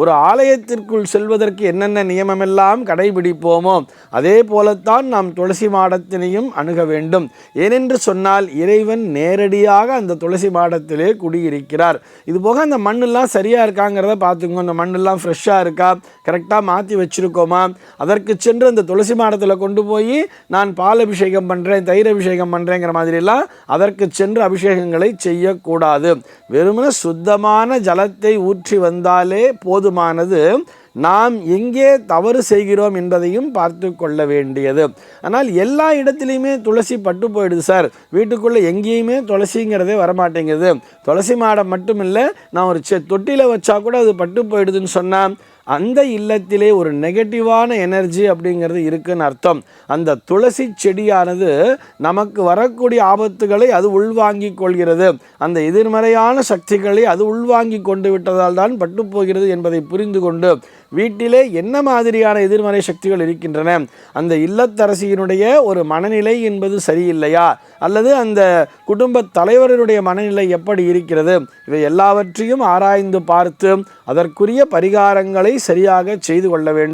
ஒரு ஆலயத்திற்குள் செல்வதற்கு என்னென்ன நியமமெல்லாம் கடைபிடிப்போமோ அதே போலத்தான் நாம் துளசி மாடத்தினையும் அணுக வேண்டும். ஏனென்று சொன்னால் இறைவன் நேரடியாக அந்த துளசி மாடத்திலே குடியிருக்கிறார். இது போக அந்த மண்ணெல்லாம் சரியாக இருக்காங்கிறத பார்த்துக்கோங்க. அந்த மண்ணெல்லாம் ஃப்ரெஷ்ஷாக இருக்கா? கரெக்டாக மாற்றி வச்சுருக்கோமா? அதற்கு சென்று அந்த துளசி மாடத்தில் கொண்டு போய் நான் பால் அபிஷேகம் பண்ணுறேன் தயிர் அபிஷேகம் பண்ணுறேங்கிற மாதிரிலாம் அதற்கு சென்று அபிஷேகங்களை செய்யக்கூடாது. வெறுமன சுத்தமான ஜலத்தை ஊற்றி வந்தாலே போதுமானது நாம் எங்கே தவறு செய்கிறோம் என்பதையும் பார்த்து கொள்ள வேண்டியது. ஆனால் எல்லா இடத்துலையுமே துளசி பட்டு போயிடுது சார். வீட்டுக்குள்ளே எங்கேயுமே துளசிங்கிறதே வரமாட்டேங்குது. துளசி மாடம் மட்டும் இல்லை நான் ஒரு செ தொட்டியில் வச்சா கூட அது பட்டு போயிடுதுன்னு சொன்னால் அந்த இல்லத்திலே ஒரு நெகட்டிவான எனர்ஜி அப்படிங்கிறது இருக்குன்னு அர்த்தம். அந்த துளசி செடியானது நமக்கு வரக்கூடிய ஆபத்துகளை அது உள்வாங்கிக் கொள்கிறது. அந்த எதிர்மறையான சக்திகளை அது உள்வாங்கி கொண்டு விட்டதால் தான் பட்டு போகிறது என்பதை புரிந்து கொண்டு வீட்டிலே என்ன மாதிரியான எதிர்மறை சக்திகள் இருக்கின்றன? அந்த இல்லத்தரசியினுடைய ஒரு மனநிலை என்பது சரியில்லையா? அல்லது அந்த குடும்ப தலைவரினுடைய மனநிலை எப்படி இருக்கிறது? இவை எல்லாவற்றையும் ஆராய்ந்து பார்த்து அதற்குரிய பரிகாரங்களை சரியாக செய்து கொள்ள வேண்டும்.